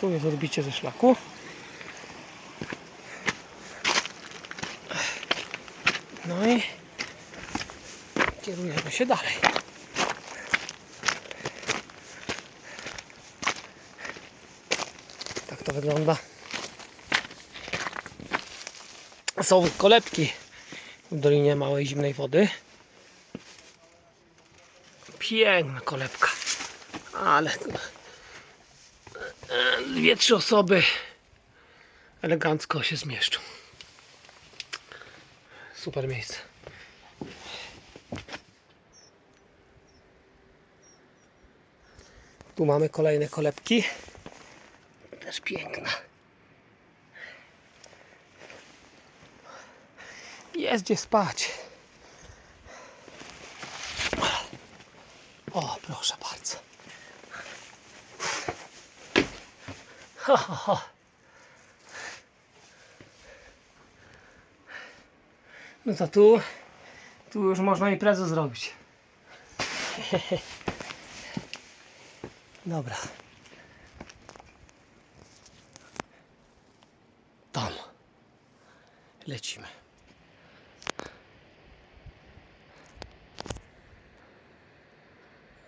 Tu jest odbicie ze szlaku. No i kierujemy się dalej. Tak to wygląda. Są kolebki w Dolinie Małej Zimnej Wody. Piękna kolebka. Ale dwie, trzy osoby elegancko się zmieszczą. Super miejsce. Tu mamy kolejne kolebki. Też piękna. Jest gdzie spać. O, proszę bardzo. No to tu, tu już można imprezę zrobić. Dobra. Tam. Lecimy.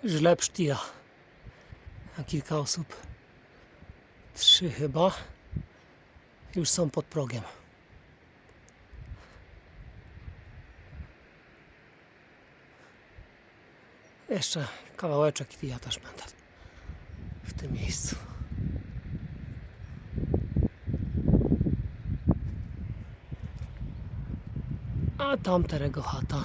Źle psztila. A kilka osób, trzy chyba, już są pod progiem. Jeszcze kawałeczek i ja też będę w tym miejscu. A tam Terego chata.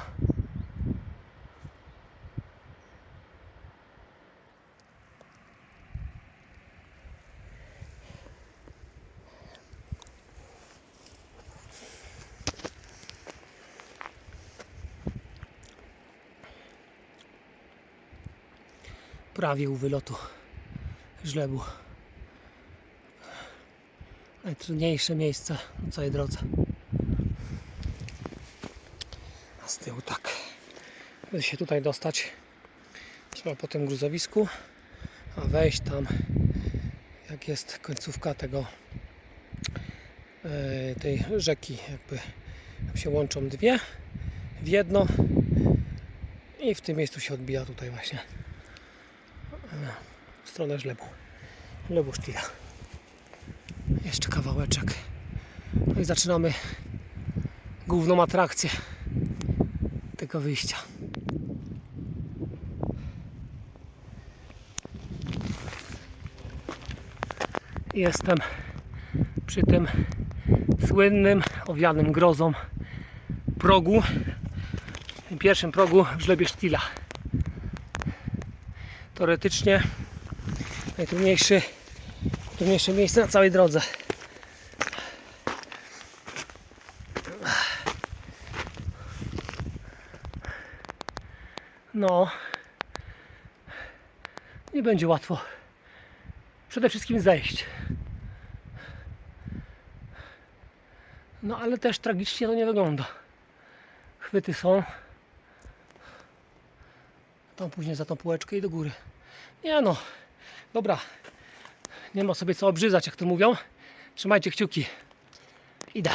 Prawie u wylotu żlebu. Najtrudniejsze miejsce na całej drodze. A z tyłu tak. By się tutaj dostać, trzeba po tym gruzowisku, a wejść tam, jak jest końcówka tego e, tej rzeki, jakby się łączą dwie w jedno i w tym miejscu się odbija tutaj właśnie w stronę żlebu. Żlebu sztila. Jeszcze kawałeczek. No i zaczynamy główną atrakcję tego wyjścia. Jestem przy tym słynnym, owianym grozą progu. Pierwszym progu w żlebie sztila teoretycznie najtrudniejszy, trudniejsze miejsce na całej drodze. No, nie będzie łatwo. Przede wszystkim zejść. No ale też tragicznie to nie wygląda. Chwyty są. Tam później za tą półeczkę i do góry. Nie no, dobra. Nie ma sobie co obrzydzać, jak to mówią. Trzymajcie kciuki. Idę.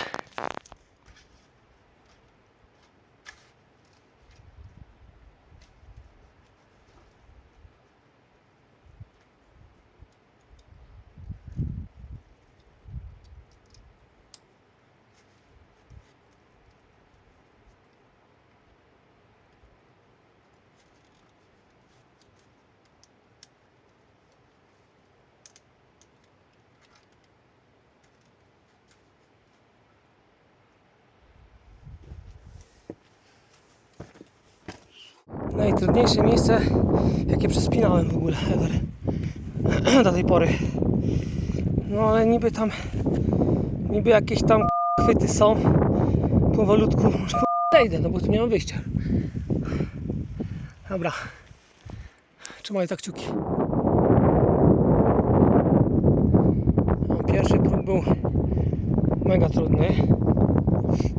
Najtrudniejsze miejsce, jakie przespinałem w ogóle ever. Do tej pory. No ale niby tam, niby jakieś tam chwyty są. Powolutku, zejdę, no bo tu nie mam wyjścia. Dobra. Trzymaj tak kciuki. No, pierwszy próg był mega trudny.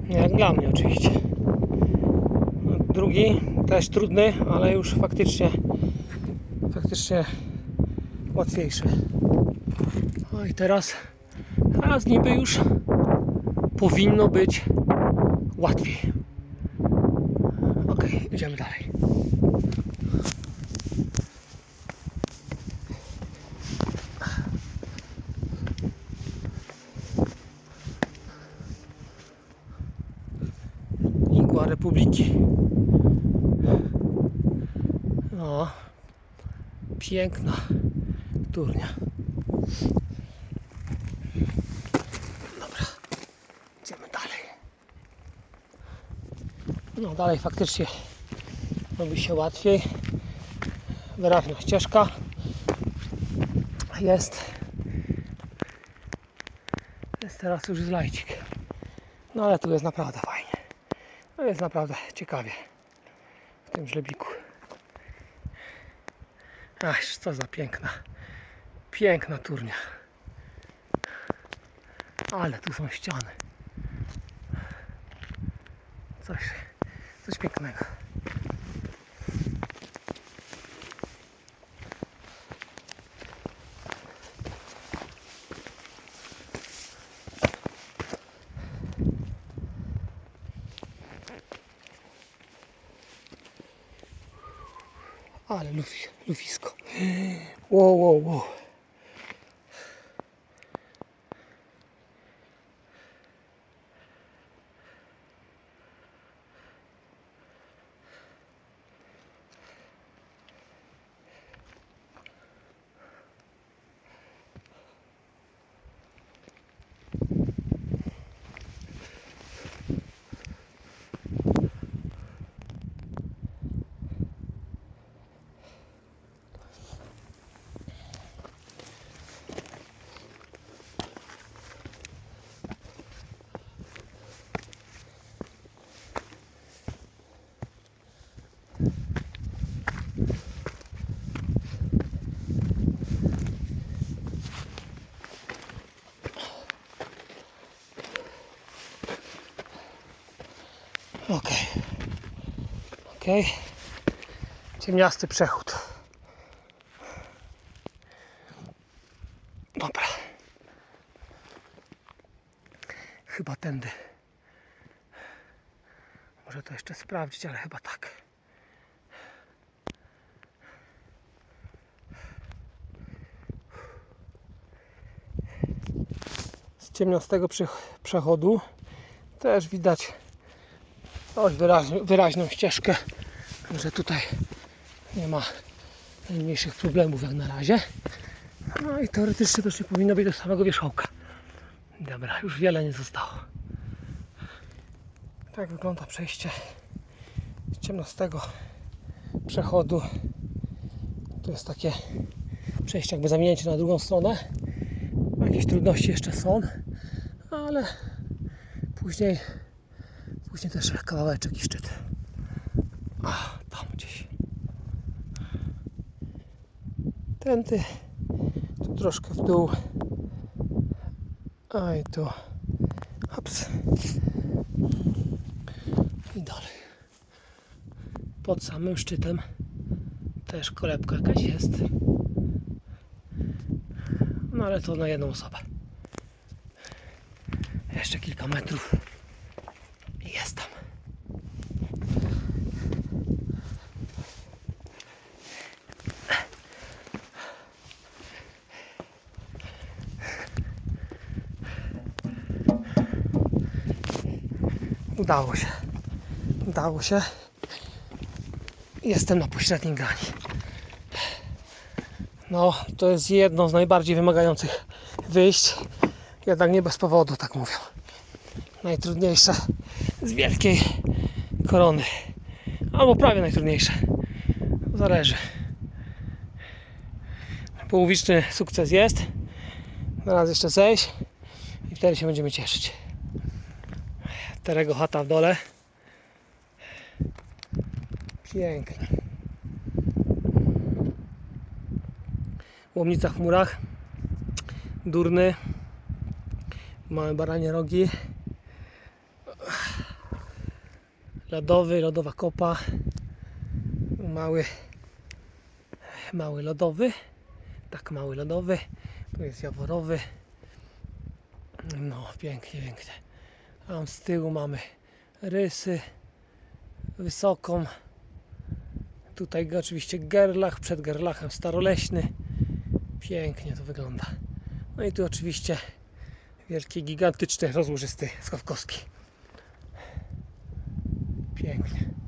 Jak dla mnie oczywiście. No, Drugi też trudny, ale już faktycznie faktycznie łatwiejszy. No i teraz, teraz niby już powinno być łatwiej. Ok, idziemy dalej. Igła Republiki. No, piękna turnia. Dobra, idziemy dalej. No dalej faktycznie robi się łatwiej. Wyraźna ścieżka jest. Jest teraz już zlajcik. No ale tu jest naprawdę fajnie. No jest naprawdę ciekawie w tym żlebiku. Ach, co za piękna, piękna turnia. Ale tu są ściany. Coś, coś pięknego. Ale lufi, lufisko. Wow, wow, wow. Okej. Okej. Ciemniasty przechód. Dobra. Chyba tędy. Może to jeszcze sprawdzić, ale chyba tak. Z ciemniastego przech- przechodu też widać dość wyraźnie, wyraźną ścieżkę, że tutaj nie ma najmniejszych problemów jak na razie. No i teoretycznie to nie powinno być do samego wierzchołka. Dobra, już wiele nie zostało. Tak wygląda przejście z ciemnostego przechodu. Tu jest takie przejście jakby zawinięcie na drugą stronę. Jakieś trudności jeszcze są, ale później Później też kawałeczek i szczyt. A, tam gdzieś. Tędy. Tu troszkę w dół. A i tu. Hops. I dalej. Pod samym szczytem też kolebka jakaś jest. No ale to na jedną osobę. Jeszcze kilka metrów. I jest tam. Udało się. Udało się. Jestem na pośredniej grani. No, to jest jedno z najbardziej wymagających wyjść. Jednak nie bez powodu, tak mówią. Najtrudniejsze z wielkiej korony. Albo prawie najtrudniejsze. Zależy. Połowiczny sukces jest. Teraz jeszcze zejść i wtedy się będziemy cieszyć. Terego chata w dole. Pięknie. Łomnica w chmurach. Durny. Małe baranie rogi. lodowy, lodowa kopa, mały, mały lodowy, tak mały lodowy, Tu jest Jaworowy. No, pięknie, pięknie. Tam z tyłu mamy rysy, wysoką. Tutaj oczywiście gerlach, przed gerlachem staroleśny. Pięknie to wygląda. No i tu oczywiście wielki, gigantyczny, rozłożysty Skowkowski. Pięknie.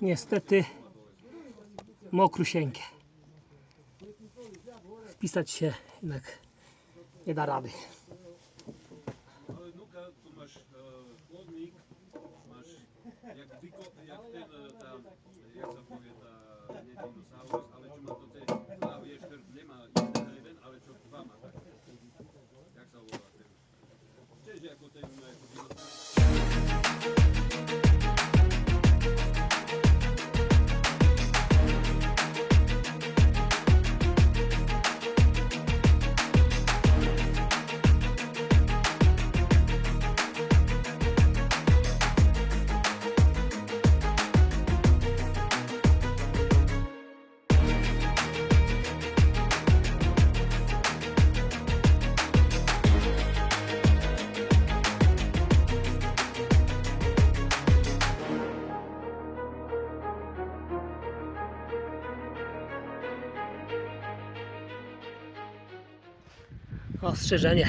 Niestety mokrusieńkie. Wpisać się jednak nie da rady. Ale nuka, tu uh, chodník, máš jak, vyko, jak ten, eh, tá, jak tá, nie dinosaurus, ale čo má to tie dva, vieš, ten nemá jeden ale čo dva má tak. Jak volá ten? Čiže ako ten, ako Ostrzeżenie.